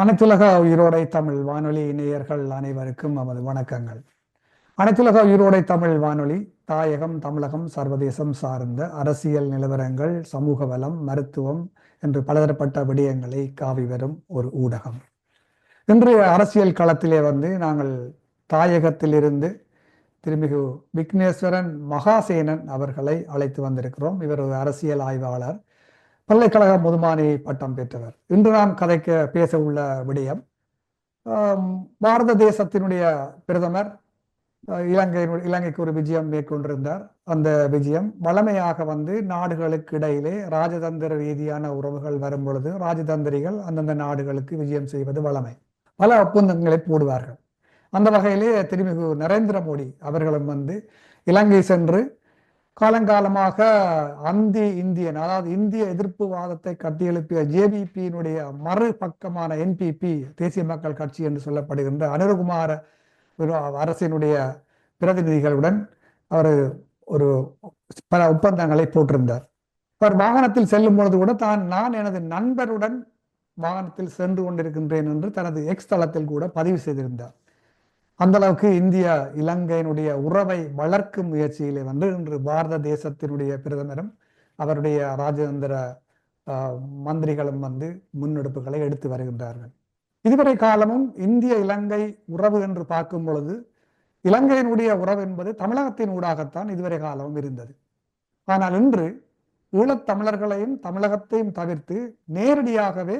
அனைத்துலக உயிரோடை தமிழ் வானொலி நேயர்கள் அனைவருக்கும் நமது வணக்கங்கள். அனைத்துலக உயிரோடை தமிழ் வானொலி தாயகம் தமிழகம் சர்வதேசம் சார்ந்த அரசியல் நிலவரங்கள் சமூக வளம் மருத்துவம் என்று பலதரப்பட்ட விடயங்களை காவி வரும் ஒரு ஊடகம். இன்று அரசியல் களத்திலே வந்து நாங்கள் தாயகத்திலிருந்து திருமிகு விக்னேஸ்வரன் மகாசேனன் அவர்களை அழைத்து வந்திருக்கிறோம். இவர் ஒரு அரசியல் ஆய்வாளர். பல்கலைக்கழக முதுமானி பட்டம் பெற்றவர். இன்று நாம் கதைக்க பேச உள்ள விடயம் பாரத தேசத்தினுடைய பிரதமர் இலங்கை இலங்கைக்கு ஒரு விஜயம் மேற்கொண்டிருந்தார். அந்த விஜயம் வளமையாக வந்து நாடுகளுக்கு இடையிலே ராஜதந்திர ரீதியான உறவுகள் வரும் பொழுது ராஜதந்திரிகள் அந்தந்த நாடுகளுக்கு விஜயம் செய்வது வளமை. பல ஒப்பந்தங்களை போடுவார்கள். அந்த வகையிலே திருமிகு நரேந்திர மோடி அவர்களும் வந்து இலங்கை சென்று காலங்காலமாக அந்தி இந்தியன் அதாவது இந்திய எதிர்ப்பு வாதத்தை கட்டியெழுப்பிய ஜேபிபியினுடைய மறுபக்கமான என்பிபி தேசிய மக்கள் கட்சி என்று சொல்லப்படுகின்ற அனுரகுமார அரசினுடைய பிரதிநிதிகளுடன் அவர் ஒரு பல ஒப்பந்தங்களை போட்டிருந்தார். அவர் வாகனத்தில் செல்லும் பொழுது கூட தான் நான் எனது நண்பருடன் வாகனத்தில் சென்று கொண்டிருக்கின்றேன் என்று தனது எக்ஸ் தளத்தில் கூட பதிவு செய்திருந்தார். அந்த அளவுக்கு இந்தியா இலங்கையினுடைய உறவை வளர்க்கும் முயற்சியிலே வந்து இன்று பாரத தேசத்தினுடைய பிரதமரும் அவருடைய ராஜதந்திர மந்திரிகளும் வந்து முன்னெடுப்புகளை எடுத்து வருகின்றார்கள். இதுவரை காலமும் இந்திய இலங்கை உறவு என்று பார்க்கும் பொழுது இலங்கையினுடைய உறவு என்பது தமிழகத்தின் ஊடாகத்தான் இதுவரை காலமும் இருந்தது. ஆனால் இன்று ஈழத் தமிழர்களையும் தமிழகத்தையும் தவிர்த்து நேரடியாகவே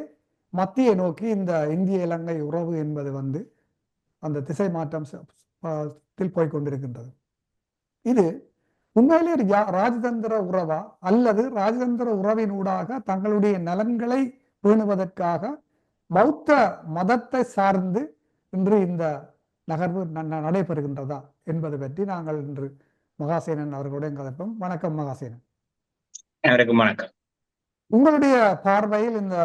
மத்தியை நோக்கி இந்த இந்திய இலங்கை உறவு என்பது வந்து அந்த திசை மாற்றம் போய் கொண்டிருக்கின்றது. இது உண்மையிலே ராஜதந்திர உறவா அல்லது ராஜதந்திர உறவின் ஊடாக தங்களுடைய நலன்களை பேணுவதற்காக பௌத்த மதத்தை சார்ந்து இன்று இந்த நகர்வு நடைபெறுகின்றதா என்பது பற்றி நாங்கள் இன்று மகாசேனன் அவர்களுடன் கதைப்போம். வணக்கம் மகாசேனன். வணக்கம். உங்களுடைய பார்வையில் இந்த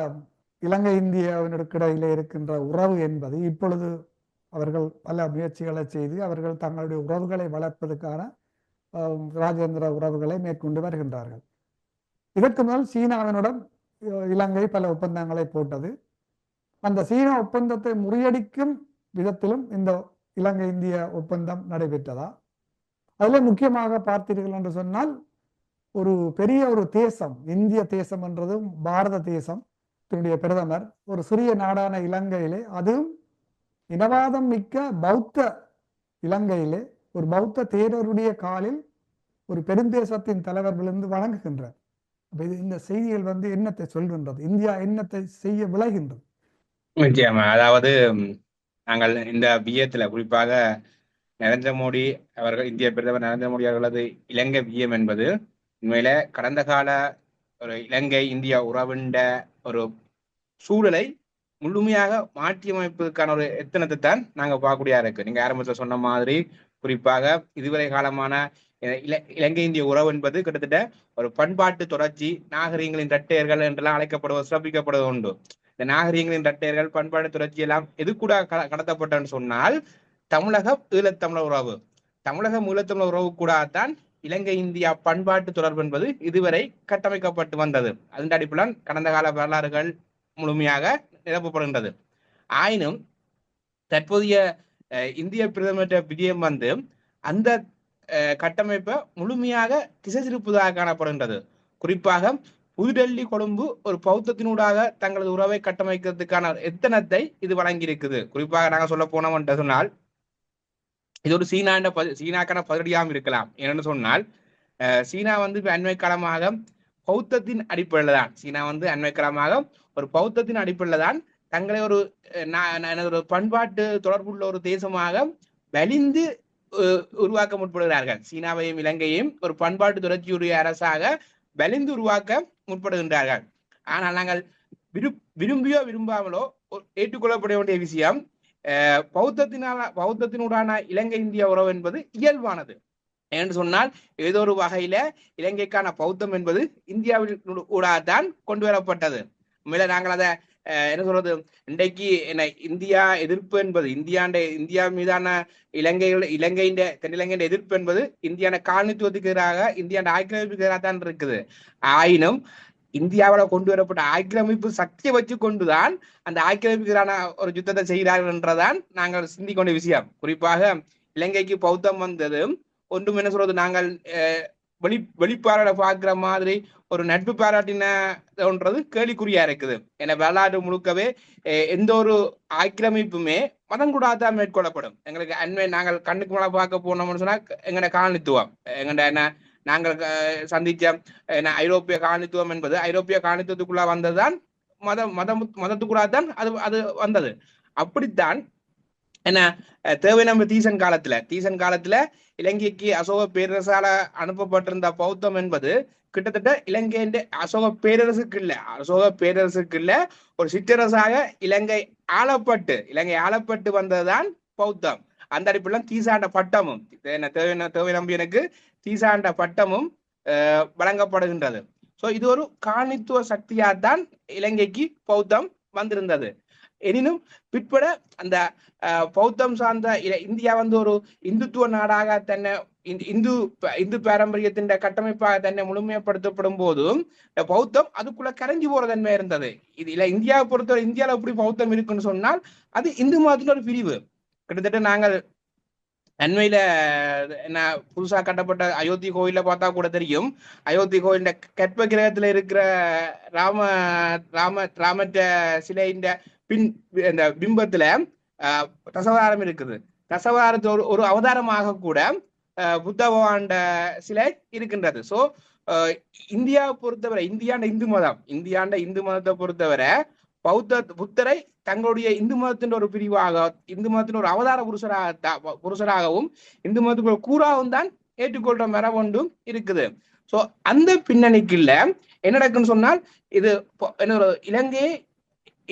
இலங்கை இந்தியாவினருக்கு இடையிலே இருக்கின்ற உறவு என்பது இப்பொழுது அவர்கள் பல முயற்சிகளை செய்து அவர்கள் தங்களுடைய உறவுகளை வளர்ப்பதற்கான ராஜேந்திர உறவுகளை மேற்கொண்டு வருகின்றார்கள். இதற்கு முதல் சீனாவினுடன் இலங்கை பல ஒப்பந்தங்களை போட்டது. அந்த சீனா ஒப்பந்தத்தை முறியடிக்கும் விதத்திலும் இந்த இலங்கை இந்திய ஒப்பந்தம் நடைபெற்றதா? அதில் முக்கியமாக பார்த்தீர்கள் என்று சொன்னால் ஒரு பெரிய ஒரு தேசம் இந்திய தேசம் என்றதும் பாரத தேசம் தன்னுடைய பிரதமர் ஒரு சிறிய நாடான இலங்கையிலே அதுவும் இனவாதம் மிக்க பௌத்த இலங்கையிலே ஒரு பௌத்த தேரருடைய காலில் ஒரு பெருந்தேசத்தின் தலைவர் விழுந்து வழங்குகின்றார் அப்ப இது இந்த செய்திகள் வந்து என்னத்தை சொல்கின்றது? இந்தியா என்னத்தை செய்ய விளைகின்றது? நிச்சயமா. அதாவது நாங்கள் இந்த வியத்துல குறிப்பாக நரேந்திர மோடி அவர்கள் இந்திய பிரதமர் நரேந்திர மோடி அவர்களது இலங்கை விஜயம் என்பது உண்மையில கடந்த கால ஒரு இலங்கை இந்தியா உறவுண்ட ஒரு சூழலை முழுமையாக மாற்றியமைப்பதற்கான ஒரு எத்தனத்தை தான் நாங்க பார்க்கக்கூடியா இருக்கு. நீங்க ஆரம்பத்துல சொன்ன மாதிரி குறிப்பாக இதுவரை காலமான இல இலங்கை இந்திய உறவு என்பது கிட்டத்தட்ட ஒரு பண்பாட்டு தொடர்ச்சி நாகரிகங்களின் ரட்டையர்கள் என்றெல்லாம் அழைக்கப்படுவது சிறப்பிக்கப்படுவது உண்டு. இந்த நாகரிகங்களின் ரட்டையர்கள் பண்பாட்டு தொடர்ச்சி எல்லாம் எது கூட க- கடத்தப்பட்டன்னு சொன்னால் தமிழக ஈழத்தமிழர் உறவு. தமிழகம் ஈழத்தமிழர் உறவு கூடத்தான் இலங்கை இந்தியா பண்பாட்டு தொடர்பு என்பது இதுவரை கட்டமைக்கப்பட்டு வந்தது. அதன் அடிப்படையில் கடந்த கால வரலாறுகள் முழுமையாக நிரப்பப்படுகின்றது ஆயினும் தற்போதைய இந்திய பிரதமர் விஜயம் வந்து அந்த அஹ், கட்டமைப்பை முழுமையாக திசை திருப்புவதாக காணப்படுகின்றது. குறிப்பாக புதுடெல்லி கொழும்பு ஒரு பௌத்தத்தினூடாக தங்களது உறவை கட்டமைக்கிறதுக்கான எத்தனத்தை இது வழங்கியிருக்குது. குறிப்பாக நாங்க சொல்ல போனோம் என்று சொன்னால் இது ஒரு சீனாண்ட பதி- சீனாக்கான பதிலடியாகவும் இருக்கலாம். என்னன்னு சொன்னால் சீனா வந்து அண்மை காலமாக பௌத்தத்தின் அடிப்படையில் தான் சீனா வந்து அண்மை ஒரு பௌத்தத்தின் அடிப்படையில் தான் தங்களை ஒரு ஒரு பண்பாட்டு தொடர்புள்ள ஒரு தேசமாக வலிந்து உருவாக்க முற்படுகிறார்கள். சீனாவையும் இலங்கையும் ஒரு பண்பாட்டு தொடர்ச்சியுடைய அரசாக வலிந்து உருவாக்க முற்படுகின்றார்கள். ஆனால் நாங்கள் விரு விரும்பியோ விரும்பாமலோ ஏற்றுக்கொள்ளப்பட வேண்டிய விஷயம் அஹ், பௌத்தத்தினால பௌத்தத்தினூடான இலங்கை இந்திய உறவு என்பது இயல்பானது. என்று சொன்னால் ஏதோ ஒரு வகையில இலங்கைக்கான பௌத்தம் என்பது இந்தியாவில் ஊடாகத்தான் கொண்டு வரப்பட்டது. மேல நாங்கள் அதை என்ன சொல்றது? இன்றைக்கு என்ன இந்தியா எதிர்ப்பு என்பது இந்தியாண்ட இந்தியா மீதான இலங்கைகள் இலங்கையின் தென்னிலங்கையின் எதிர்ப்பு என்பது இந்தியான காலனித்துவத்துக்கு எதிராக இந்தியாண்ட ஆக்கிரமிப்புக்கு எதிராக தான் இருக்குது. ஆயினும் இந்தியாவில் கொண்டு வரப்பட்ட ஆக்கிரமிப்பு சக்தியை வச்சு கொண்டுதான் அந்த ஆக்கிரமிப்புக்கான ஒரு யுத்தத்தை செய்கிறார்கள் என்றதான் நாங்கள் சிந்திக்கொண்ட விஷயம். குறிப்பாக இலங்கைக்கு பௌத்தம் வந்ததும் ஒன்றும் என்ன சொல்றது நாங்கள் அஹ், வெளி வெளிப்பாராட பார்க்குற மாதிரி ஒரு நட்பு பாராட்டினன்றது கேள்விக்குறியா இருக்குது. என வரலாறு முழுக்கவே அஹ், எந்த ஒரு ஆக்கிரமிப்புமே மதம் கூடாதான் மேற்கொள்ளப்படும். எங்களுக்கு அண்மை நாங்கள் கண்ணுக்கு மேல பார்க்க போனோம்னு சொன்னா எங்கட காலனித்துவம் எங்கட என்ன நாங்கள் சந்திச்ச என்ன ஐரோப்பிய காலனித்துவம் என்பது ஐரோப்பிய காலனித்துவத்துக்குள்ள வந்ததுதான் மதம் மதம் மதத்துக்குள்ளாதான் அது அது வந்தது. அப்படித்தான் என்ன? தேவை நம்ம தீசன் காலத்துல தீசன் காலத்துல இலங்கைக்கு அசோக பேரரசால அனுப்பப்பட்டிருந்த பௌத்தம் என்பது கிட்டத்தட்ட இலங்கையின் அசோக பேரரசுக்கு இல்ல. அசோக பேரரசுக்கு இல்ல. ஒரு சிற்றரசாக இலங்கை ஆளப்பட்டு இலங்கை ஆளப்பட்டு வந்ததுதான் பௌத்தம். அந்த அடிப்படையில தீசாண்ட பட்டமும் என்ன தேவை தேவை நம்பியனுக்கு தீசாண்ட பட்டமும் வழங்கப்படுகின்றது. சோ இது ஒரு காணித்துவ சக்தியாத்தான் இலங்கைக்கு பௌத்தம் வந்திருந்தது. எனினும் பிற்பட அந்த அஹ், பௌத்தம் சார்ந்த இல- இந்தியா வந்து ஒரு இந்துத்துவ நாடாக தன்னை இந்து- இந்து இந்து பாரம்பரியத்தின் கட்டமைப்பாக தன்னை முழுமைப்படுத்தப்படும் போதும் இந்த பௌத்தம் அதுக்குள்ள கரைஞ்சி போற தன்மை இருந்தது. இது இல்ல இந்தியாவை பொறுத்தவரை இந்தியால எப்படி பௌத்தம் இருக்குன்னு சொன்னால் அது இந்து மதத்தின் ஒரு பிரிவு. கிட்டத்தட்ட நாங்கள் அண்மையில என்ன புதுசா கட்டப்பட்ட அயோத்தி கோயில பார்த்தா கூட தெரியும். அயோத்தி கோயில கற்ப கிரகத்துல இருக்கிற ராம ராம ராமற்ற சிலையின் பின் இந்த பிம்பத்துல தசவாரம் தசவதாரம் இருக்குது. தசவாரத்தோடு ஒரு ஒரு அவதாரமாக கூட புத்த பகவான்ட சிலை இருக்கின்றது. சோ இந்தியாவை பொறுத்தவரை இந்தியாண்ட இந்து மதம் இந்தியாண்ட இந்து மதத்தை பொறுத்தவரை பௌத்த புத்தரை தங்களுடைய இந்து மதத்தின் ஒரு பிரிவாக இந்து மதத்தின் ஒரு அவதார புருஷராக த- புருஷராகவும் இந்து மதத்துக்குள்ள கூறாவும் கூறாகவும் தான் ஏற்றுக்கொள்ற மரபொன்றும் இருக்குது. சோ அந்த பின்னணிக்குள்ள என்ன நடக்குன்னு சொன்னால் இது என்ன ஒரு இலங்கையை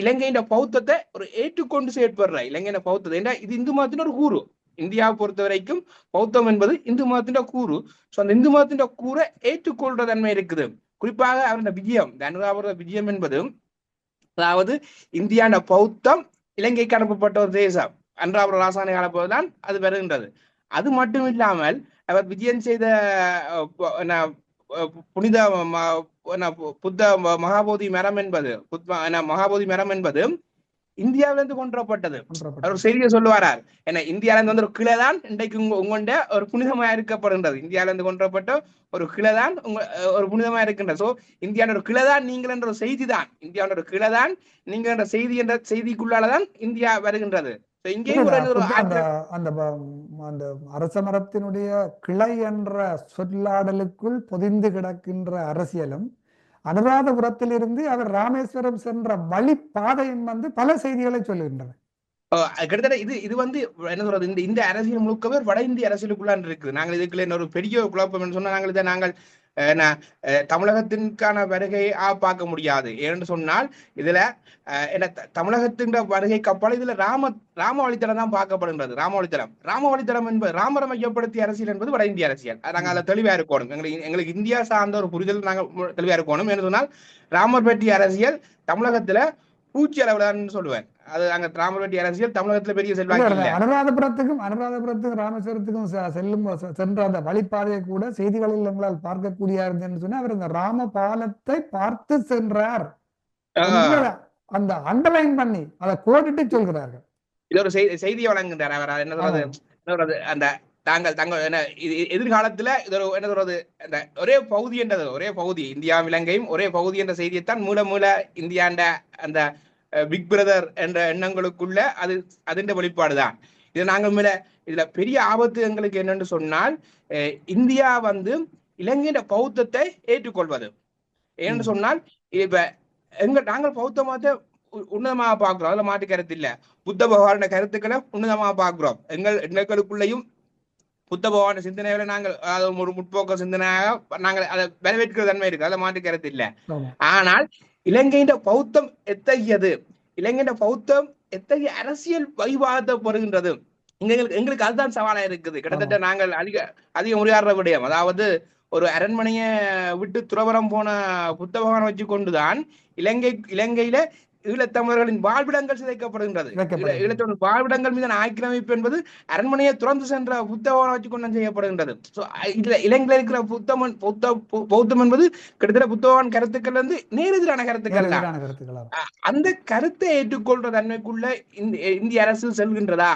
இலங்கையின் பௌத்தத்தை ஒரு ஏற்றுக்கொண்டு செயற்படுற. இலங்கையின் பௌத்தத்தை. ஏன்னா இது இந்து மதத்தின் ஒரு கூறு. இந்தியாவை பொறுத்த வரைக்கும் பௌத்தம் என்பது இந்து மதத்தின் கூறு. சோ அந்த இந்து மதத்தின் கூறை ஏற்றுக்கொள்ற தன்மை இருக்குது. குறிப்பாக அவருடைய விஜயம் இந்த அனுராபுர விஜயம் என்பது அதாவது இந்தியாண்ட பௌத்தம் இலங்கைக்கு அனுப்பப்பட்ட ஒரு தேசம். அன்றாபுர ராசானை காலப்போதுதான் அது வருகின்றது. அது மட்டும் இல்லாமல் அவர் விஜயம் செய்த என்ன, புனித புத்த மகாபோதி மரம் என்பது மகாபோதி மரம் என்பது இந்தியாவிலிருந்து ஒன்றப்பட்ட- அவர் செய்தியை சொல்லுவாரார். ஏன்னா இந்தியால இருந்து வந்து ஒரு கிளை தான் இன்றைக்கு உங்க உங்கள்ட ஒரு புனிதமா இருக்கப்படுகின்றது இந்தியால இருந்து கொண்டுவரப்பட்ட ஒரு கிளை தான் உங்க ஒரு புனிதமா இருக்கின்றது சோ இந்தியாவோட ஒரு கிளை தான் நீங்கள் என்ற ஒரு செய்தி தான் இந்தியாவோட ஒரு கிளை தான் நீங்கள் என்ற செய்தி என்ற செய்திக்குள்ளாலதான் இந்தியா வருகின்றது. ஒரு ஒரு அந்த அரச மரத்தினுடைய கிளை என்ற சொல்லாடலுக்குள் பொதிந்து கிடக்கின்ற அரசியலும் அனுராதபுரத்திலிருந்து அவர் ராமேஸ்வரம் சென்ற வழிப்பாதையும் வந்து பல செய்திகளை சொல்லுகின்றன கிட்டத்தட்ட இது இது வந்து என்ன சொல்றது? இந்த இந்த அரசியல் முழுக்கவே ஒரு வட இந்திய அரசியலுக்குள்ளான் இருக்குது. நாங்கள் இதுக்குள்ள இன்னொரு பெரிய ஒரு குழப்பம் சொன்னா நாங்கள் இதை நாங்கள் தமிழகத்திற்கான வருகை ஆ பார்க்க முடியாது. ஏன்னு சொன்னால் இதுல என்ன தமிழகத்தின் வருகைக்கு அப்பால் இதுல ராம ராம வழித்தடம் தான் பார்க்கப்படுகின்றது. ராம வழித்தடம். ராம வழித்தடம் என்பது ராமரை மையப்படுத்திய அரசியல் என்பது வட இந்திய அரசியல். அது நாங்கள் அதில் தெளிவா இருக்கணும். எங்களுக்கு எங்களுக்கு இந்தியா சார்ந்த ஒரு புரிதல் நாங்கள் மு- தெளிவா இருக்கணும். என்று சொன்னால் ராமர் பற்றிய அரசியல் தமிழகத்துல பூச்சி அளவுலன்னு சொல்லுவேன். அது அங்க ராமர் பற்றிய அரசியல் தமிழகத்துல பெரிய செல்வாக்கு அனுராதபுரத்துக்கும் அனுராதபுரத்துக்கும் ராமேஸ்வரத்துக்கும் செல்லும் சென்ற அந்த வழிப்பாதையை கூட செய்திகளில் எங்களால் பார்க்கக்கூடிய இருந்ததுன்னு சொன்னா அவர் இந்த ராம பாலத்தை பார்த்து சென்றார். அந்த அண்டர்லைன் பண்ணி அதை கோடிட்டு சொல்கிறார்கள். இது ஒரு செய்தி செய்தியை வழங்குகின்றார் அவர். என்ன சொல்றது. என்ன சொல்றது? அந்த தாங்கள் தங்கள் என்ன எதிர்காலத்துல இது ஒரு என்ன சொல்றது? அந்த ஒரே பகுதி என்றது ஒரே பகுதி இந்தியா இலங்கையும் ஒரே பகுதி என்ற செய்தியைத்தான் மூல மூல இந்தியாண்ட அந்த பிக் பிரதர் என்ற எண்ணங்களுக்குள்ள அது அதிண்ட வெளிப்பாடுதான். இது நாங்கள் மேல இதுல பெரிய ஆபத்து எங்களுக்கு என்னன்னு சொன்னால் இந்தியா வந்து இலங்கையின் பௌத்தத்தை ஏற்றுக்கொள்வது. ஏன்னு. சொன்னால் இப்ப எங்க நாங்கள் பௌத்த மதத்தை உன்னதமாக பார்க்கிறோம். அதுல மாட்டு கருத்து இல்ல. புத்த பகவான கருத்துக்களை உன்னதமாக பார்க்கிறோம். எங்கள் எங்களுக்குள்ளேயும் புத்த பகவான சிந்தனைகளை நாங்கள் ஒரு முற்போக்க சிந்தனையாக நாங்கள் அதை வரவேற்கிற தன்மை இருக்கு அதுல மாட்டு கருத்து இல்ல. ஆனால் இலங்கையின் பௌத்தம் எத்தகையது? இலங்கையின் பௌத்தம் எத்தகைய அரசியல் வைவாதத்தை பெறுகின்றது எங்களுக்கு எங்களுக்கு அதுதான் சவாலா இருக்குது. கிட்டத்தட்ட நாங்கள் அதிக அதிக உரையாடுற விடயம். அதாவது ஒரு அரண்மனையை விட்டு துறவரம் போன புத்த பகவானை வச்சு கொண்டுதான் இலங்கை இலங்கையில ஈழத்தமிழர்களின் வாழ்விடங்கள் சிதைக்கப்படுகின்றது. சிதைக்கப்படுகின்றது. ஈழ- ஈழத்தமிழ் வாழ்விடங்கள் மீதான ஆக்கிரமிப்பு என்பது அரண்மனையை துறந்து சென்ற புத்த பகவானை வச்சு கொண்டு செய்யப்படுகின்றது அ- இதுல இலங்கையில இருக்கிற புத்தமன் பௌத்த பௌத்தம் என்பது கிட்டத்தட்ட புத்த பகவான் கருத்துக்கள் வந்து நேரெதிரான கருத்துக்கள் அந்த கருத்தை ஏற்றுக்கொள்ற தன்மைக்குள்ள இந்த இந்திய அரசு செல்கின்றதா?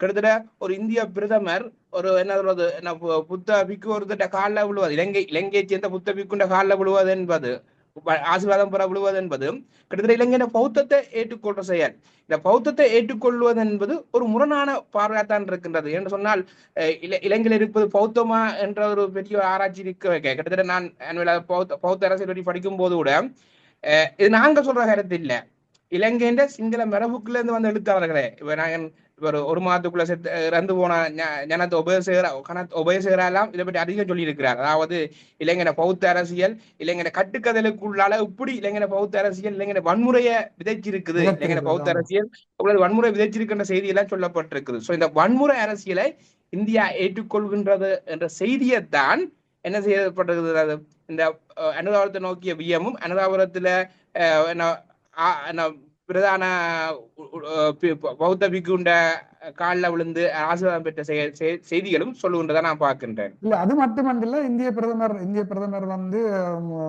கிட்டத்தட்ட ஒரு இந்திய பிரதமர் ஒரு என்ன பு- புத்த பிக்கு ஒருத்தட்ட காலில் விழுவது இலங்கை இலங்கையை சேர்ந்த புத்த பிக்குண்ட காலில் விழுவது என்பது ஆசீர்வாதம் பெற விழுவது என்பது கிட்டத்தட்ட இலங்கையின் பௌத்தத்தை ஏற்றுக்கொள்ற செயல். இந்த பௌத்தத்தை ஏற்றுக்கொள்வது என்பது ஒரு முரணான பார்வையாத்தான் இருக்கின்றது. என்று சொன்னால் அஹ், இல- இலங்கையில் இருப்பது பௌத்தமா என்ற ஒரு பெரிய ஒரு ஆராய்ச்சி இருக்க வைக்க. கிட்டத்தட்ட நான் பௌத்த பௌத்த அரசியல் பற்றி படிக்கும் போது கூட அஹ், இது நாங்க சொல்ற கருத்து இல்ல இலங்கையின் சிங்கள மரபுக்குள்ள இருந்து வந்த எழுத்தாளர்களே. இப்ப நான் ஒரு ஒரு மாதத்துக்குள்ள செத்து இறந்து போன ஞ- ஞானத் உபயசேகர கணத் உபயசேகரா எல்லாம் இதை பற்றி அதிகம் சொல்லி இருக்கிறார் அதாவது இளைஞன பௌத்த அரசியல் இளைஞன கட்டுக்கதலுக்குள்ளால இப்படி இளைஞன பௌத்த அரசியல் இளைஞன வன்முறையை விதைச்சிருக்குது. இளைஞன பௌத்த. அரசியல் அவ்வளவு வன்முறை விதைச்சிருக்கின்ற செய்தி எல்லாம் சொல்லப்பட்டிருக்குது. சோ இந்த வன்முறை அரசியலை இந்தியா ஏற்றுக்கொள்கின்றது என்ற செய்தியைத்தான் என்ன செய்யப்பட்டிருக்கிறது இந்த அனுதாபத்தை நோக்கிய வியமும் அனுதாபுரத்துல பிரதான பௌத்த பிக்குண்ட காலில் விழுந்து ஆசீர்வாதம் பெற்ற செய- செய- செய்திகளும் சொல்லுகின்றதை நான் பார்க்கின்றேன். இல்ல அது மட்டுமன்றல இந்திய பிரதமர் இந்திய பிரதமர் வந்து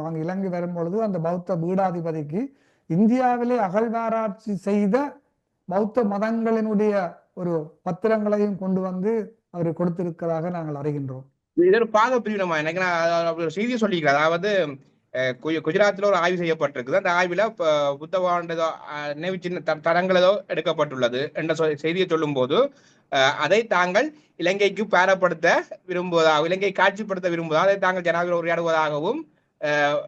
அங்க இலங்கை வரும்பொழுது அந்த பௌத்த பீடாதிபதிக்கு இந்தியாவிலே அகழ்வாராய்ச்சி செய்த பௌத்த மதங்களினுடைய ஒரு பத்திரங்களையும் கொண்டு வந்து அவர் கொடுத்திருக்கிறதாக நாங்கள் அறிகின்றோம். இது ஒரு பாக பிரிவினமா எனக்கு நான் செய்தியை சொல்லிக்கிறேன். அதாவது அஹ், கு- குஜராத்ல ஒரு ஆய்வு செய்யப்பட்டிருக்குது. அந்த ஆய்வுல ப- புத்த பகவானுடைய, அஹ், நினைவு சின்ன த- தடங்களோ எடுக்கப்பட்டுள்ளது என்ற செய்தியை சொல்லும் போது அதை தாங்கள் இலங்கைக்கு பேரப்படுத்த விரும்புவதாக இலங்கை காட்சிப்படுத்த விரும்புவதாக அதை தாங்கள் ஜனாதிபதி உரையாடுவதாகவும் அஹ்,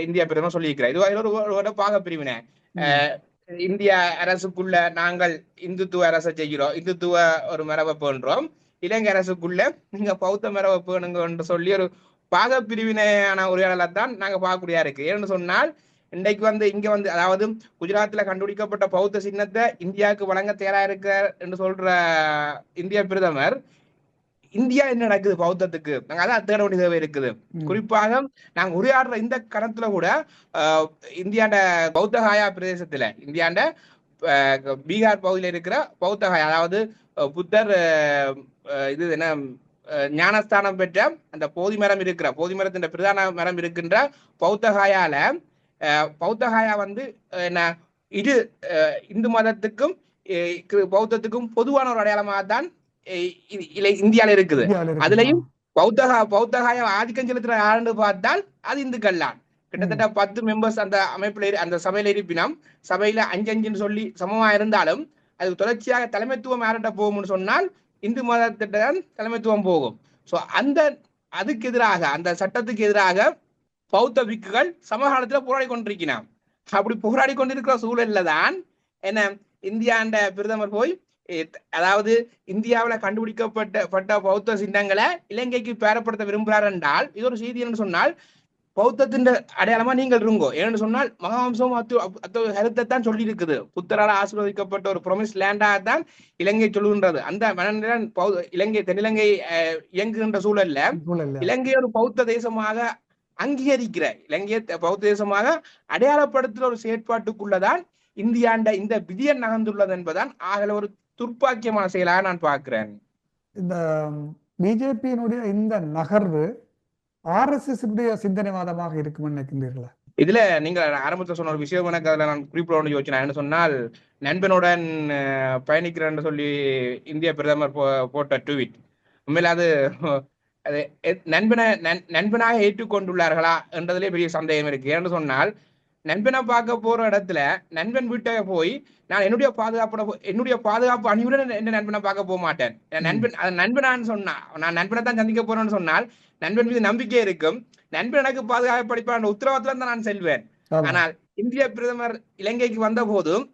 இந்திய பிரதமர் சொல்லியிருக்கிறார். இது ஒரு பாக பிரிவினை அஹ், இந்திய அரசுக்குள்ள நாங்கள் இந்துத்துவ அரசை செய்கிறோம் இந்துத்துவ ஒரு மரபை பேணுறோம். இலங்கை அரசுக்குள்ள நீங்க பௌத்த மரபை பேணுங்க என்று சொல்லி ஒரு பாக பிரிவினையான உரையாடலை தான் நாங்க பார்க்கக்கூடியா இருக்கு. ஏன்னு சொன்னால் இன்றைக்கு வந்து இங்க வந்து அதாவது குஜராத்ல கண்டுபிடிக்கப்பட்ட பௌத்த சின்னத்தை இந்தியாவுக்கு வழங்க தயாரா இருக்க என்று சொல்ற இந்திய பிரதமர் இந்தியா என்ன நடக்குது பௌத்தத்துக்கு? நாங்க அதான் தேட வேண்டிய தேவை இருக்குது. குறிப்பாக நாங்க உரையாடுற இந்த கணத்துல கூட இந்தியாண்ட பௌத்தகாயா பிரதேசத்துல இந்தியாண்ட பீகார் பகுதியில இருக்கிற பௌத்தகாயா அதாவது புத்தர் இது என்ன ஞானஸ்தானம் பெற்ற அந்த போதி மரம் இருக்கிற போதி மரத்தின் பிரதான மரம் இருக்கின்ற பௌத்தகாயால பௌத்தகாயா வந்து என்ன இது ஆஹ், இந்து மதத்துக்கும் பௌத்தத்துக்கும் பொதுவான ஒரு அடையாளமாக தான் இந்தியால இருக்குது. அதுலயும் பௌத்தகா பௌத்தகாய ஆதிக்கம் செலுத்துற யாருன்னு பார்த்தால் அது இந்துக்கள் தான். கிட்டத்தட்ட பத்து மெம்பர்ஸ் அந்த அமைப்புல இரு- அந்த சபையில இருப்பினும் சபையில அஞ்சு அஞ்சுன்னு சொல்லி சமமா இருந்தாலும் அது தொடர்ச்சியாக தலைமைத்துவம் யார்கிட்ட போகும்னு சொன்னால் இந்து மதத்திட்ட தலைமைத்துவம் போகும். ஸோ அந்த அதுக்கு எதிராக அந்த சட்டத்துக்கு எதிராக பௌத்த விக்குகள் சமகாலத்துல போராடி கொண்டிருக்கிறான் அப்படி போராடி கொண்டிருக்கிற சூழல்ல தான் என்ன இந்தியாண்ட பிரதமர் போய் அதாவது இந்தியாவுல கண்டுபிடிக்கப்பட்ட பட்ட பௌத்த சின்னங்களை இலங்கைக்கு பேரப்படுத்த விரும்புகிறார் என்றால் இது ஒரு செய்தி என்று சொன்னால் பௌத்தத்தின் அடையாளமா நீங்கள் இருங்கோ. ஏன்னு சொன்னால் மகாவம்சம் அத்து தான் சொல்லி இருக்குது புத்தரால் ஆசீர்வதிக்கப்பட்ட ஒரு ப்ரொமிஸ் லேண்டா தான் இலங்கை சொல்லுகின்றது. அந்த மனநிலை பௌ- இலங்கை தென்னிலங்கை இயங்குகின்ற சூழல்ல இலங்கை ஒரு பௌத்த தேசமாக அங்கீகரிக்கிற இலங்கையை பௌத்த தேசமாக அடையாளப்படுத்துகிற ஒரு செயற்பாட்டுக்குள்ளதான் இந்தியாண்ட இந்த விதியன் நகர்ந்துள்ளது என்பதுதான் ஆகல ஒரு துர்ப்பாக்கியமான செயலாக நான் பார்க்கிறேன். இந்த பிஜேபியினுடைய இந்த நகர்வு ஆர்எஸ்எஸ் சிந்தனைவாதமாக இருக்கும் நினைக்கின்றீர்களா இதுல நீங்க ஆரம்பத்துல சொன்ன ஒரு விஷயம் எனக்கு அதுல நான் குறிப்பிட ஒன்று யோசிச்சேன் என்ன சொன்னால் நண்பனுடன் பயணிக்கிறேன்னு சொல்லி இந்திய பிரதமர் போட்ட ட்வீட். உண்மையில அது அது நண்பனை நண்- நண்பனாக ஏற்றுக்கொண்டுள்ளார்களா என்றதுலே பெரிய சந்தேகம் இருக்கு. ஏன்னு சொன்னால் நண்பனை பார்க்க போற இடத்துல நண்பன் வீட்டை போய் நான் என்னுடைய பாதுகாப்போட போ- என்னுடைய பாதுகாப்பு அணியுடன் என்ன நண்பனை பார்க்க போக மாட்டேன். நண்பன் அது நண்பனான்னு சொன்னா நான் நண்பனை தான் சந்திக்க போறேன்னு சொன்னால் நண்பன் மீது நம்பிக்கை இருக்கும் நண்பன் எனக்கு பாதுகாப்பு படிப்பான் உத்தரவாதத்துல தான் நான் செல்வேன். ஆனால் இந்திய பிரதமர் இலங்கைக்கு வந்த போதும்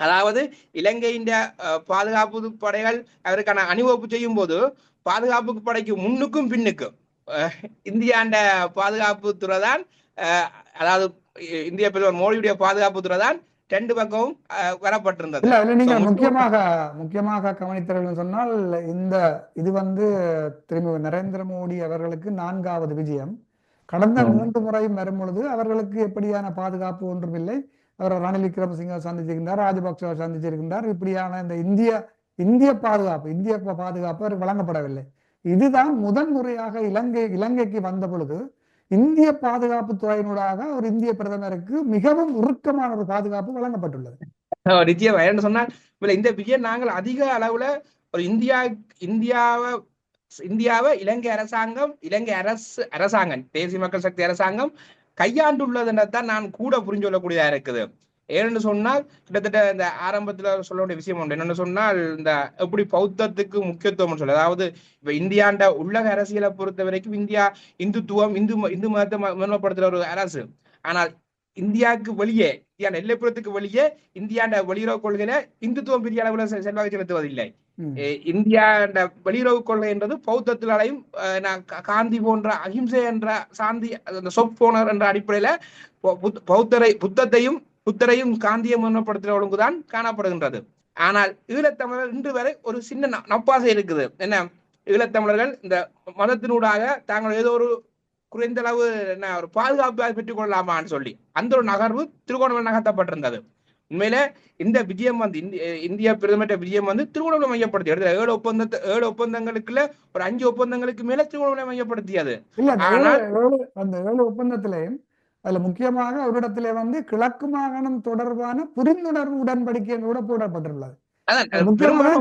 அதாவது இலங்கையின் பாதுகாப்பு படைகள் அவருக்கான அணிவகுப்பு செய்யும் போது பாதுகாப்பு படைக்கு முன்னுக்கும் பின்னுக்கும் இந்தியாண்ட பாதுகாப்பு துறை தான் அதாவது இந்திய பிரதமர் மோடியுடைய பாதுகாப்புத்துறை தான் ரெண்டு பக்கமும் வரப்பட்டிருந்தது. இல்ல அதுல நீங்க முக்கியமாக முக்கியமாக கவனித்தீர்கள் சொன்னால் இந்த இது வந்து திரும்பி நரேந்திர மோடி அவர்களுக்கு நான்காவது விஜயம். கடந்த. மூன்று முறையும் வரும் பொழுது அவர்களுக்கு எப்படியான பாதுகாப்பு ஒன்றுமில்லை அவர் ரணில் விக்ரமசிங்க சந்திச்சிருக்கின்றார் ராஜபக்ச சந்திச்சிருக்கின்றார். இப்படியான இந்த இந்திய இந்திய பாதுகாப்பு இந்திய பாதுகாப்பு அவர் வழங்கப்படவில்லை. இதுதான் முதன் முறையாக இலங்கை இலங்கைக்கு வந்த பொழுது இந்திய பாதுகாப்பு துறையினூடாக ஒரு இந்திய பிரதமருக்கு மிகவும் உருக்கமான ஒரு பாதுகாப்பு வழங்கப்பட்டுள்ளது. அஹ், நிச்சயமா என்ன சொன்னால் இந்த விஜயம் நாங்கள் அதிக அளவுல ஒரு இந்தியா இந்தியாவை இந்தியாவை இலங்கை அரசாங்கம் இலங்கை அரசு அரசாங்கம் தேசிய மக்கள் சக்தி அரசாங்கம் கையாண்டுள்ளதுன்றதான் நான் கூட புரிஞ்சு கொள்ளக்கூடியதா இருக்குது. ஏன்னு சொன்னால் கிட்டத்தட்ட இந்த ஆரம்பத்துல சொல்ல வேண்டிய விஷயம் உண்டு. என்னன்னு சொன்னால் இந்த எப்படி பௌத்தத்துக்கு முக்கியத்துவம் சொல்ல அதாவது இப்ப இந்தியாண்ட உள்ளக அரசியலை பொறுத்த வரைக்கும் இந்தியா இந்துத்துவம் இந்து இந்து மதத்தை மேன்மைப்படுத்துற ஒரு அரசு. ஆனால் இந்தியாவுக்கு வெளியே இந்தியா எல்லைப்புறத்துக்கு வெளியே இந்தியாண்ட வெளியுறவு கொள்கையில இந்துத்துவம் பெரிய அளவுல செல்வாக்கு செலுத்துவதில்லை. ம். எ- இந்தியா என்ற வெளியுறவு கொள்கை என்றது கா- காந்தி போன்ற அகிம்சை என்ற சாந்தி அந்த சொப் போனர் என்ற அடிப்படையில பௌத்தரை புத்தத்தையும் புத்தரையும் காந்தியை முன்னப்படுத்துகிற ஒழுங்குதான் காணப்படுகின்றது. ஆனால் ஈழத்தமிழர் இன்று வரை ஒரு சின்ன நப்பாசை இருக்குது என்ன? ஈழத்தமிழர்கள் இந்த மதத்தினூடாக தாங்கள் ஏதோ ஒரு குறைந்த அளவு என்ன ஒரு பாதுகாப்பு பெற்றுக் கொள்ளலாமான்னு சொல்லி அந்த ஒரு நகர்வு திருகோணமலை நகர்த்தப்பட்டிருந்தது. உண்மையில இந்த விஜயம் வந்து இந்திய இந்திய பிரதமர் விஜயம் வந்து திருவண்ணாமலை மையப்படுத்தி எடுத்த ஏழு ஒப்பந்தத்தை ஏழு ஒப்பந்தங்களுக்குள்ள ஒரு அஞ்சு ஒப்பந்தங்களுக்கு மேல திருவண்ணாமலை மையப்படுத்தியது. இல்ல அந்த ஏழு ஒப்பந்தத்திலையும் அதுல முக்கியமாக ஒரு இடத்துல வந்து கிழக்கு மாகாணம் தொடர்பான புரிந்துணர்வு உடன்படிக்கை கூட போடப்பட்டுள்ளது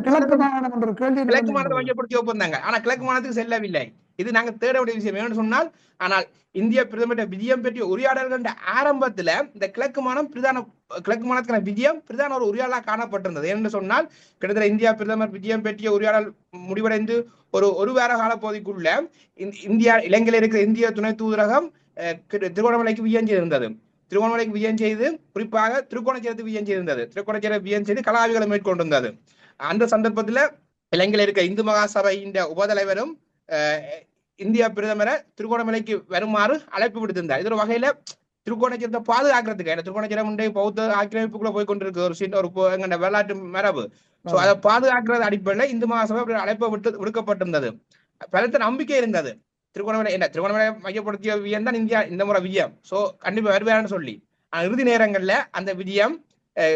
கிழக்கு மாகாணம் என்ற கேள்வி கிழக்கு நிலவுகின்றது. மையப்படுத்தி ஒப்பந்தாங்க ஆனா கிழக்கு மாநிலத்துக்கு செல்லவில்லை. இது நாங்க தேட வேண்டிய விஷயம் என்னன்னு சொன்னால் ஆனால் இந்திய பிரதமர் விஜயம் பற்றிய உரையாடல்கள் ஆரம்பத்துல இந்த கிழக்கு மாநிலம் பிரதான கிழக்கு மாநிலத்துக்கான விஜயம் பிரதான ஒரு உரையாடலாக காணப்பட்டிருந்தது. என்று சொன்னால் கிட்டத்தட்ட இந்தியா பிரதமர் விஜயம் பற்றிய உரையாடல் முடிவடைந்து ஒரு ஒரு வார கால பகுதிக்குள்ள இந்த- இந்தியா இலங்கையில் இருக்கிற இந்திய துணை தூதரகம் அஹ், திரு- திருவண்ணாமலைக்கு விஜயம் செய்திருந்தது திருவண்ணாமலைக்கு விஜயம் செய்து குறிப்பாக திருக்கோணச்சேரத்துக்கு விஜயம் செய்திருந்தது திருக்கோணச்சேர விஜயம் செய்து கலாவிகளை மேற்கொண்டிருந்தது அந்த சந்தர்ப்பத்துல இலங்கையில் இருக்க இந்து மகாசபையின் உபதலைவரும் இந்திய பிரதமரை திருகோணமலைக்கு வருமாறு அழைப்பு விடுத்திருந்தார் இது ஒரு வகையில திருக்கோணச்சேரத்தை பாதுகாக்கிறதுக்கு ஏன்னா திருக்கோணச்சேரம் இன்றைய பௌத்த ஆக்கிரமிப்புக்குள்ள போய் கொண்டிருக்கு ஒரு சின்ன ஒரு வரலாற்று மரபு சோ அதை பாதுகாக்கிறது அடிப்படையில் இந்து மகாசபை அழைப்பு விட்டு விடுக்கப்பட்டிருந்தது பலத்த நம்பிக்கை இருந்தது திருகோணமலை என்ன? திருகோணமலை மையப்படுத்திய விஜயம் தான் இந்தியா இந்த முறை விஜயம். சோ கண்டிப்பா வருவாருன்னு சொல்லி. ஆனா இறுதி நேரங்கள்ல அந்த விஜயம்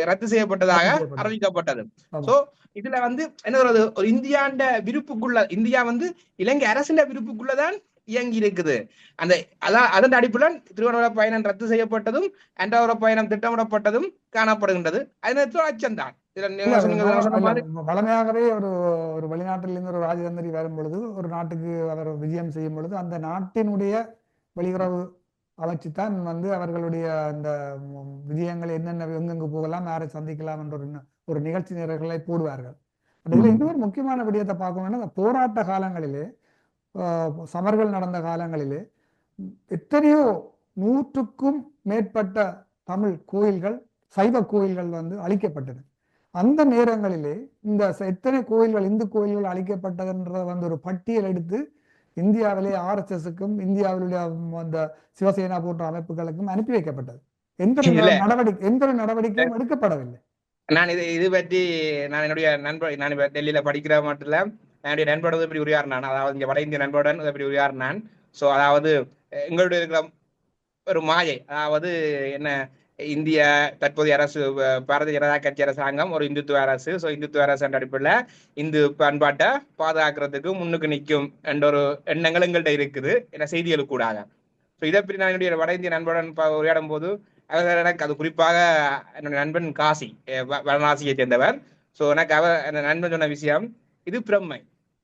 ரத்து செய்யப்பட்டதாக. அறிவிக்கப்பட்டது. சோ இதுல வந்து என்ன சொல்றது? ஒரு இந்தியாண்ட விருப்புக்குள்ள இந்தியா வந்து இலங்கை அரசின் விருப்புக்குள்ளதான் இயங்கி இருக்குது. அந்த அதான் அதன் அடிப்படையில் திருவண்ணாமலை பயணம் ரத்து செய்யப்பட்டதும் அன்றாவர பயணம் திட்டமிடப்பட்டதும் காணப்படுகின்றது. அது அச்சம்தான் வளமையாகவே ஒரு ஒரு வெளிநாட்டிலிருந்து ஒரு ராஜதந்திரி வரும் பொழுது ஒரு நாட்டுக்கு அவர் விஜயம் செய்யும் பொழுது அந்த நாட்டினுடைய வெளியுறவு அமைச்சு தான் வந்து அவர்களுடைய அந்த விஜயங்கள் என்னென்ன எங்கெங்கு போகலாம் யாரை சந்திக்கலாம் என்ற ஒரு நிகழ்ச்சி நிரல்களை போடுவார்கள். இன்னொரு முக்கியமான விடயத்தை பார்க்கணும்னா அந்த போராட்ட காலங்களிலே சமர்கள் நடந்த காலங்களிலே எத்தனையோ நூற்றுக்கும் மேற்பட்ட தமிழ் கோயில்கள் சைவ கோயில்கள் வந்து அழிக்கப்பட்டன அந்த நேரங்களிலே இந்த எத்தனை கோயில்கள் இந்து கோயில்கள் அழிக்கப்பட்டதுன்ற வந்து ஒரு பட்டியல் எடுத்து இந்தியாவிலே ஆர்எஸ்எஸ்க்கும் இந்தியாவிலுடைய அந்த சிவசேனா போன்ற அமைப்புகளுக்கும் அனுப்பி வைக்கப்பட்டது. எந்த. நடவடிக்கை எந்த ஒரு நடவடிக்கையும் எடுக்கப்படவில்லை. நான் இது இது பற்றி நான் என்னுடைய நண்பர் நான் டெல்லியில படிக்கிற மட்டும் என்னுடைய நண்பரோட இப்படி நான் அதாவது இங்க வட இந்திய நண்பருடன் இதை இப்படி நான் ஸோ அதாவது எங்களுடைய இருக்கிற ஒரு மாயை அதாவது என்ன இந்திய தற்போதைய அரசு பாரதிய ஜனதா கட்சி அரசாங்கம் ஒரு இந்துத்துவ அரசு. ஸோ இந்துத்துவ அரசு என்ற அடிப்படையில் இந்து பண்பாட்டை பாதுகாக்கிறதுக்கு முன்னுக்கு நிற்கும் என்ற ஒரு எண்ணங்கள் எங்கள்கிட்ட இருக்குது. என செய்திகளுக்கு கூடாக. ஸோ இதை பற்றி நான் என்னுடைய வட இந்திய நண்பருடன் உரையாடும் போது அவர் எனக்கு அது குறிப்பாக என்னுடைய நண்பன் காசி வரணாசியை வ- சேர்ந்தவர். ஸோ எனக்கு அவர் நண்பன் சொன்ன விஷயம் இது பிரம்மை.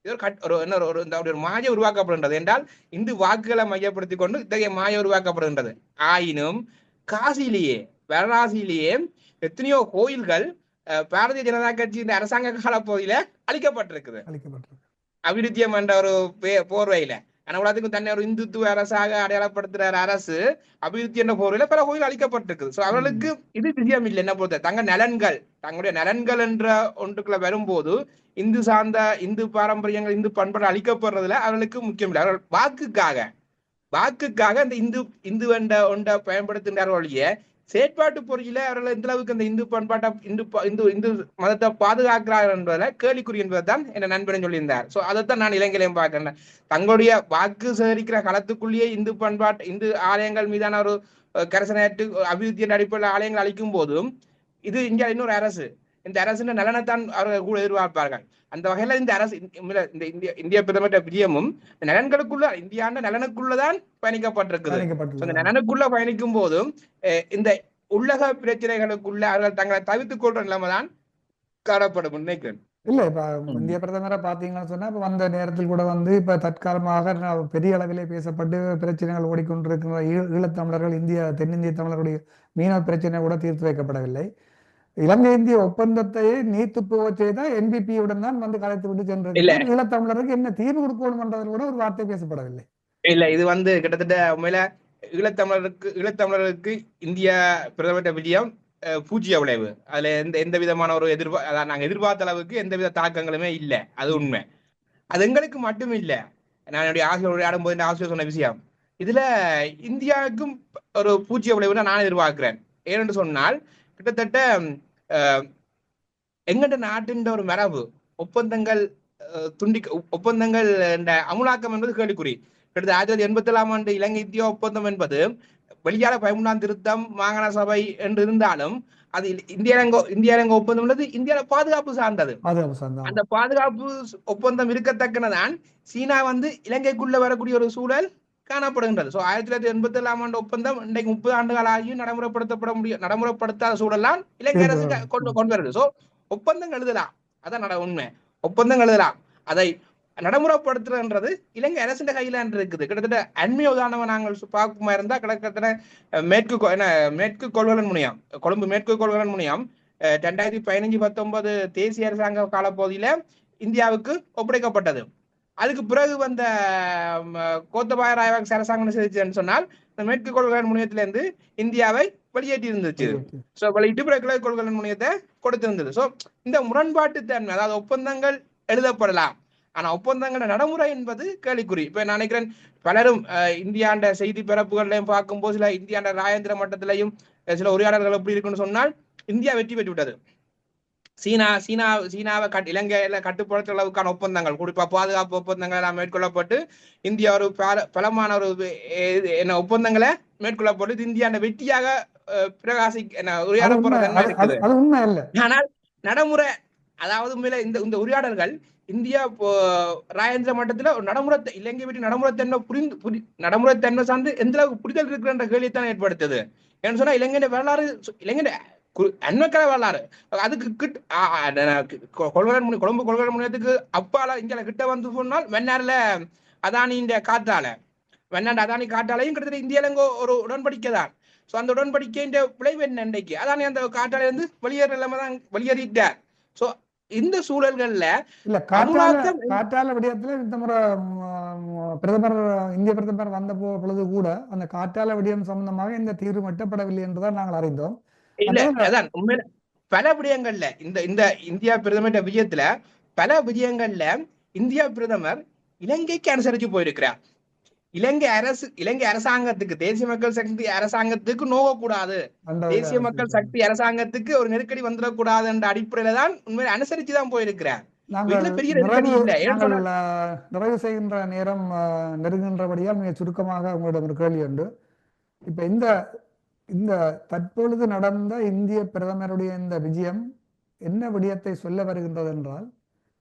ஒரு கட் ஒரு என்ன ஒரு- ஒரு இந்த அப்படி ஒரு மாய உருவாக்கப்படுகின்றது. என்றால் இந்து வாக்குகளை மையப்படுத்தி கொண்டு இத்தகைய மாய உருவாக்கப்படுகின்றது. ஆயினும் காசியிலேயே வாரணாசியிலேயே எத்தனையோ கோயில்கள் பாரதிய ஜனதா கட்சி இந்த அரசாங்க கால பகுதியில அழிக்கப்பட்டிருக்குது. அளிக்கப்பட்டது அபிவிருத்தியம் என்ற ஒரு போர்வையில. ஆனா உலகத்துக்கும் தன்னை ஒரு இந்துத்துவ அரசாக அடையாளப்படுத்துற அரசு அபிவிருத்தி என்ற போர்வையில பல கோயில் அளிக்கப்பட்டிருக்குது சோ அவர்களுக்கு இது விஷயம் இல்லை என்ன பொறுத்த தங்க நலன்கள் தங்களுடைய நலன்கள் என்ற ஒன்றுக்குள்ள வரும்போது இந்து சார்ந்த இந்து பாரம்பரியங்கள் இந்து பண்பாடு அளிக்கப்படுறதுல அவர்களுக்கு முக்கியம் இல்லை அவர்கள் வாக்குக்காக வாக்குக்காக அந்த இந்து இந்து என்ற ஒன்றை பயன்படுத்துகின்றார் ஒழிய செயற்பாட்டு பொறியில அவர்கள் எந்த அளவுக்கு அந்த இந்து பண்பாட்டை இந்து இந்து இந்து மதத்தை பாதுகாக்கிறார்கள் என்பதில் கேள்விக்குறி என்பதுதான் என் நண்பன் சொல்லியிருந்தார். ஸோ அதைத்தான் நான் இலங்கையிலையும் பார்க்கிறேன். தங்களுடைய வாக்கு சேகரிக்கிற களத்துக்குள்ளேயே இந்து பண்பாட்டு இந்து ஆலயங்கள் மீதான ஒரு அஹ், அபிவிருத்தியின் அடிப்படையில் ஆலயங்கள் அளிக்கும் போதும் இது இந்தியா இன்னொரு அரசு. இந்த அரசின் நலனைத்தான் அவர்கள் கூட எதிர்பார்ப்பார்கள். அந்த வகையில இந்த அரசு இந்த- இந்த இந்திய இந்திய பிரதமர் விஜயமும் நலன்களுக்குள்ள இந்தியாண்ட நலனுக்குள்ளதான் பயணிக்கப்பட்டிருக்குது. அந்த நலனுக்குள்ள பயணிக்கும் போதும் இந்த உள்ளக பிரச்சனைகளுக்குள்ள அவர்கள் தங்களை தவித்துக் கொள்ற நிலைமைதான் காணப்படும் நினைக்கிறேன். இல்ல இப்ப இந்திய பிரதமரை பாத்தீங்கன்னு சொன்னா இப்ப வந்த நேரத்தில் கூட வந்து இப்ப தற்காலமாக பெரிய அளவிலே பேசப்பட்டு பிரச்சனைகள் ஓடிக்கொண்டிருக்கிற ஈழ- ஈழத்தமிழர்கள் இந்திய தென்னிந்திய தமிழர்களுடைய மீனவ பிரச்சனை கூட தீர்த்து வைக்கப்படவில்லை. இலங்கை இந்திய ஒப்பந்தத்தையே நீத்து போக செய்த என்பிபியுடன் தான் வந்து கலைத்து விட்டு சென்றிருக்கிறார் ஈழத்தமிழருக்கு என்ன தீர்வு கொடுக்கணும் என்றதில் கூட ஒரு வார்த்தை பேசப்படவில்லை. இல்ல இது வந்து கிட்டத்தட்ட உண்மையில ஈழத்தமிழருக்கு ஈழத்தமிழருக்கு இந்திய பிரதமர் விஜயம் பூஜ்ஜிய விளைவு. அதுல எந்த எந்த விதமான ஒரு எதிர்பா அதான் நாங்க எதிர்பார்த்த அளவுக்கு எந்த வித தாக்கங்களுமே இல்ல. அது உண்மை. அது எங்களுக்கு மட்டும் இல்ல. நான் என்னுடைய ஆசிரியர் ஆடும்போது இந்த ஆசிரியர் சொன்ன விஷயம். இதுல இந்தியாவுக்கும் ஒரு பூஜ்ஜிய விளைவு நான் எதிர்பார்க்கிறேன். ஏனென்று சொன்னால் கிட்டத்தட்ட எங்கட நாட்டின் ஒரு மரபு ஒப்பந்தங்கள் துண்டிக்க ஒப்- ஒப்பந்தங்கள் அமுலாக்கம் என்பது கேள்விக்குறி கிட்டத்தட்ட ஆயிரத்தி தொள்ளாயிரத்தி எண்பத்தி ஏழாம் ஆண்டு இலங்கை இந்திய ஒப்பந்தம் என்பது வெளியால பதிமூணாம் திருத்தம் மாகாண சபை என்று இருந்தாலும் அது இந்திய இலங்கை இந்திய இலங்கை ஒப்பந்தம் என்பது இந்தியாவில பாதுகாப்பு சார்ந்தது அந்த பாதுகாப்பு ஒப்பந்தம் இருக்கத்தக்கனதான் சீனா வந்து இலங்கைக்குள்ள வரக்கூடிய ஒரு சூழல் காணப்படுகின்றது. சோ ஆயிரத்தி தொள்ளாயிரத்தி எண்பத்தி ஏழாம் ஆண்டு ஒப்பந்தம் இன்றைக்கு முப்பது ஆண்டுகள் ஆகியும் நடைமுறைப்படுத்தப்பட முடியும் நடைமுறைப்படுத்தாத சூழலாம் இலங்கை அரசு கொண்டு கொண்டு வருது. சோ ஒப்பந்தம் எழுதலாம். அதான் நட உண்மை. ஒப்பந்தம் எழுதலாம். அதை நடைமுறைப்படுத்துறதுன்றது இலங்கை அரசின் கையில இருக்குது. கிட்டத்தட்ட அண்மைய உதாரணமா நாங்கள் பார்க்குமா இருந்தா கிட்டத்தட்ட மேற்கு என்ன மேற்கு கொள்கலன் முனையம் கொழும்பு மேற்கு கொள்கலன் முனையம் ரெண்டாயிரத்தி பதினஞ்சு பத்தொன்பது தேசிய அரசாங்க காலப்பகுதியில இந்தியாவுக்கு ஒப்படைக்கப்பட்டது. அதுக்கு பிறகு வந்த கோத்தபாய ராஜபக்ச அரசாங்கம் என்ன செய்துச்சுன்னு சொன்னால் இந்த மேற்கு கொள்கலன் முனையத்திலிருந்து இந்தியாவை வெளியேற்றி இருந்துச்சு. சோ வெளியிட்டு பிறகு கிழக்கு கொள்கலன் முனையத்தை கொடுத்திருந்தது. சோ இந்த முரண்பாட்டு தன்மை அதாவது ஒப்பந்தங்கள் எழுதப்படலாம். ஆனா ஒப்பந்தங்கள நடைமுறை என்பது கேள்விக்குறி. இப்ப நான் நினைக்கிறேன் பலரும் அஹ், இந்தியாண்ட செய்தி பரப்புகள்லையும் பார்க்கும்போது சில இந்தியாண்ட ராயந்திர மட்டத்திலையும் சில உரையாடல்கள் எப்படி இருக்குன்னு சொன்னால் இந்தியா வெற்றி பெற்று விட்டது சீனா சீனா சீனாவை கட் இலங்கையில கட்டுப்படுத்துற அளவுக்கான ஒப்பந்தங்கள் குறிப்பா பாதுகாப்பு ஒப்பந்தங்கள் எல்லாம் மேற்கொள்ளப்பட்டு இந்தியா ஒரு பல- பலமான ஒரு என்ன ஒப்பந்தங்களை மேற்கொள்ளப்பட்டு இது இந்தியாண்ட வெற்றியாக பிரகாசி என்ன அது உரையாட உண்மை. போற தன்மை அது- இருக்குது? அது- அது உண்மை இல்ல ஆனால் நடைமுறை அதாவது உண்மையில இந்த இந்த உரையாடல்கள் இந்தியா ராயந்திர மட்டத்துல ஒரு நடைமுறை இலங்கை பற்றி நடைமுறைத்தன்மை புரிந்து புரி நடைமுறைத்தன்மை சார்ந்து எந்த அளவுக்கு புரிதல் இருக்குன்ற கேள்வித்தான் ஏற்படுத்தது? ஏன்னு சொன்னா இலங்கையின் வரலாறு இலங்கையின் அண்மைக்கால வரலாறு. அதுக்கு கிட் கொள்கலன் முனை கொழும்பு கொள்கலன் முனையத்துக்கு அப்பால இங்க கிட்ட வந்து சொன்னால் வெண்ணாறுல அதானியின் காற்றால. வெண்ணாண்டு அதானி காற்றாலையும் கிட்டத்தட்ட இந்திய இலங்கை ஒரு உடன்படிக்கை தான். சோ அந்த உடன்படிக்கையின் விளைவு என்ன இன்றைக்கு அதானி அந்த காற்றாலை இருந்து வெளியேற நிலைமை தான் வெளியேறிட்டார். சோ இந்த சூழல்கள்ல இல்ல காற்றால விடயத்துல இந்த முறை பிரதமர் இந்திய பிரதமர் வந்த பொழுது கூட அந்த காற்றால விடயம் சம்பந்தமாக இந்த தீர்வு எட்டப்படவில்லை என்றுதான் நாங்கள் அறிந்தோம். இல்ல அதான். உண்மையில பல விடயங்கள்ல இந்த இந்த இந்தியா பிரதமர் விஜயத்துல பல விடயங்கள்ல இந்தியா பிரதமர் இலங்கைக்கு அனுசரிச்சு போயிருக்கிறார். இலங்கை அரசு இலங்கை அரசாங்கத்துக்கு தேசிய மக்கள் சக்தி அரசாங்கத்துக்கு நோகக்கூடாது. அந்த தேசிய மக்கள் சக்தி அரசாங்கத்துக்கு ஒரு நெருக்கடி வந்துடக்கூடாது என்ற அடிப்படையில தான் உண்மையில அனுசரிச்சு தான் போயிருக்கிறார். நிறைவு செய்கின்ற நேரம் நெருங்குகின்றபடியால் மிக சுருக்கமாக உங்களிடம் ஒரு கேள்வி உண்டு. இப்ப இந்த இந்த தற்பொழுது நடந்த இந்திய பிரதமருடைய இந்த விஜயம் என்ன விடயத்தை சொல்ல வருகின்றது என்றால்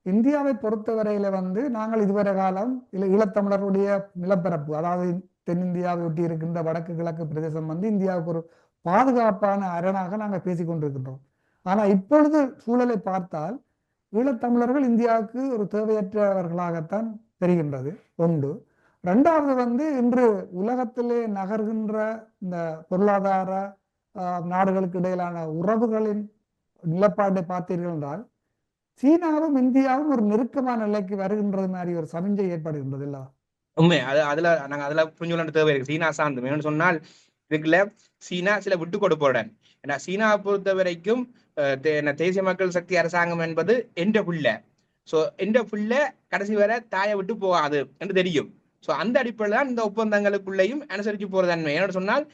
இந்தியாவை பொறுத்தவரையில வந்து நாங்கள் இதுவரை காலம் இல்லை ஈழத்தமிழருடைய நிலப்பரப்பு அதாவது தென்னிந்தியாவை ஒட்டி இருக்கின்ற வடக்கு கிழக்கு பிரதேசம் வந்து இந்தியாவுக்கு ஒரு பாதுகாப்பான அரணாக நாங்கள் பேசிக்கொண்டிருக்கின்றோம் ஆனா இப்பொழுது சூழலை பார்த்தால் ஈழத்தமிழர்கள் இந்தியாவுக்கு ஒரு தேவையற்றவர்களாகத்தான் தெரிகின்றது ஒன்று ரெண்டாவது வந்து இன்று உலகத்திலே நகர்கின்ற இந்த பொருளாதார ஆஹ், நாடுகளுக்கு இடையிலான உறவுகளின் நிலப்பாட்டை பார்த்தீர்கள் என்றால் சீனாவும் இந்தியாவும் ஒரு நெருக்கமான நிலைக்கு வருகின்றது மாதிரி ஒரு சமிஞ்சை ஏற்படுகின்றது இல்ல உண்மை. அது அதுல நாங்க அதுல புரிஞ்சுக்கொள்ள தேவை இருக்கு. சீனா சார்ந்து. என்னன்னு சொன்னால் இதுக்குள்ள சீனா சில விட்டு கொடுப்போடன் ஏன்னா சீனாவை பொறுத்த வரைக்கும் என்ன தேசிய மக்கள் சக்தி அரசாங்கம் என்பது என்ற புள்ள சோ என்ற புள்ள கடைசி வரை தாயை விட்டு போகாது என்று தெரியும். சோ அந்த அடிப்படையில் தான் இந்த ஒப்பந்தங்களுக்குள்ளேயும் அனுசரிச்சு போற தன்மை என்னன்னு சொன்னால்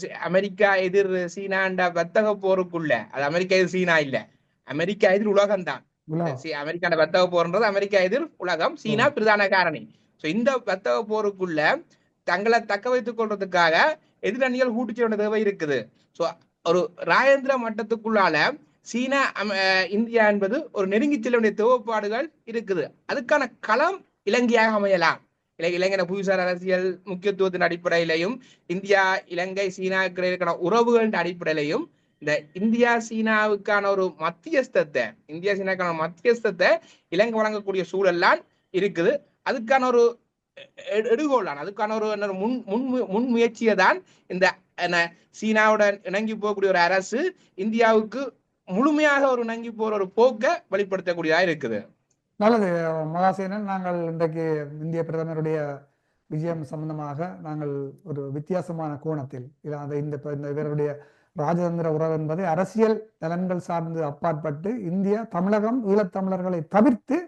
சி- அமெரிக்கா எதிர் சீனாண்ட வர்த்தக போருக்குள்ள அது அமெரிக்கா எதிர் சீனா இல்ல. அமெரிக்கா எதிர் உலகம் தான். அமெரிக்கான வர்த்தக போர்ன்றது அமெரிக்கா எதிர் உலகம் சீனா பிரதான காரணி. சோ இந்த வர்த்தக போருக்குள்ள தங்களை தக்க வைத்துக் கொள்றதுக்காக எதிரணிகள் கூட்டிச் செல்ல வேண்டிய தேவை இருக்குது. சோ ஒரு ராஜேந்திர மட்டத்துக்குள்ளால சீனா இந்தியா என்பது ஒரு நெருங்கி செல்ல வேண்டிய தேவைப்பாடுகள் இருக்குது. அதுக்கான களம் இலங்கையாக அமையலாம். இல- இலங்கையின் புவிசார் அரசியல் முக்கியத்துவத்தின் அடிப்படையிலையும் இந்தியா இலங்கை சீனாவுக்கு இடையிலான உறவுகளின் அடிப்படையிலையும் இந்த இந்தியா சீனாவுக்கான ஒரு மத்தியஸ்தத்தை இந்தியா சீனாவுக்கான மத்தியஸ்தத்தை இலங்கை வழங்கக்கூடிய சூழல்லாம் இருக்குது. அதுக்கான ஒரு எடுகோளான் அதுக்கான ஒரு என்ன முன் முன் முன் முயற்சியை தான் இந்த என்ன சீனாவுடன் இணங்கி போகக்கூடிய ஒரு அரசு இந்தியாவுக்கு முழுமையாக ஒரு இணங்கி போற ஒரு போக்கை வெளிப்படுத்தக்கூடியதா இருக்குது. நல்லது மகாசேனன். நாங்கள் இன்றைக்கு இந்திய பிரதமருடைய விஜயம் சம்பந்தமாக நாங்கள் ஒரு வித்தியாசமான கோணத்தில் அந்த இந்த இந்த இவருடைய ராஜதந்திர உறவு என்பது அரசியல் நலன்கள் சார்ந்து அப்பாற்பட்டு இந்தியா தமிழகம் ஈழத்தமிழர்களை தவிர்த்து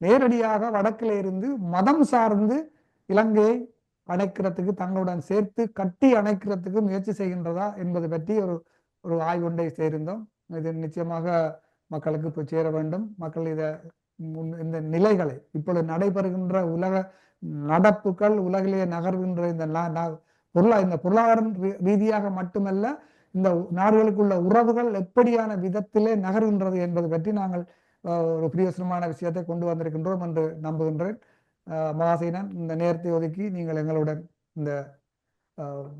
நேரடியாக வடக்கில் இருந்து மதம் சார்ந்து இலங்கையை அணைக்கிறதுக்கு தங்களுடன் சேர்த்து கட்டி அணைக்கிறதுக்கு முயற்சி செய்கின்றதா என்பது பற்றி ஒரு ஒரு ஆய்வுண்டை சேர்ந்தோம் இது நிச்சயமாக மக்களுக்கு போய் சேர வேண்டும். மக்கள் இதை இந்த நிலைகளை இப்பொழுது நடைபெறுகின்ற உலக நடப்புகள் உலகிலே நகர்கின்ற இந்த பொருளா இந்த பொருளாதார ரீதியாக மட்டுமல்ல இந்த நாடுகளுக்குள்ள உறவுகள் எப்படியான விதத்திலே நகர்கின்றது என்பது பற்றி நாங்கள் ஒரு பிரியோசனமான விஷயத்தை கொண்டு வந்திருக்கின்றோம் என்று நம்புகின்றேன். அஹ், மகாசேனன் இந்த நேரத்தை ஒதுக்கி நீங்கள் எங்களுடன் இந்த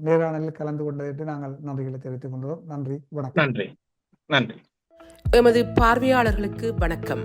நேர்காணலில் கலந்து கொண்டதற்கு நாங்கள் நன்றிகளை தெரிவித்துக் கொள்கிறோம். நன்றி வணக்கம். நன்றி. நன்றி. எமது பார்வையாளர்களுக்கு வணக்கம்.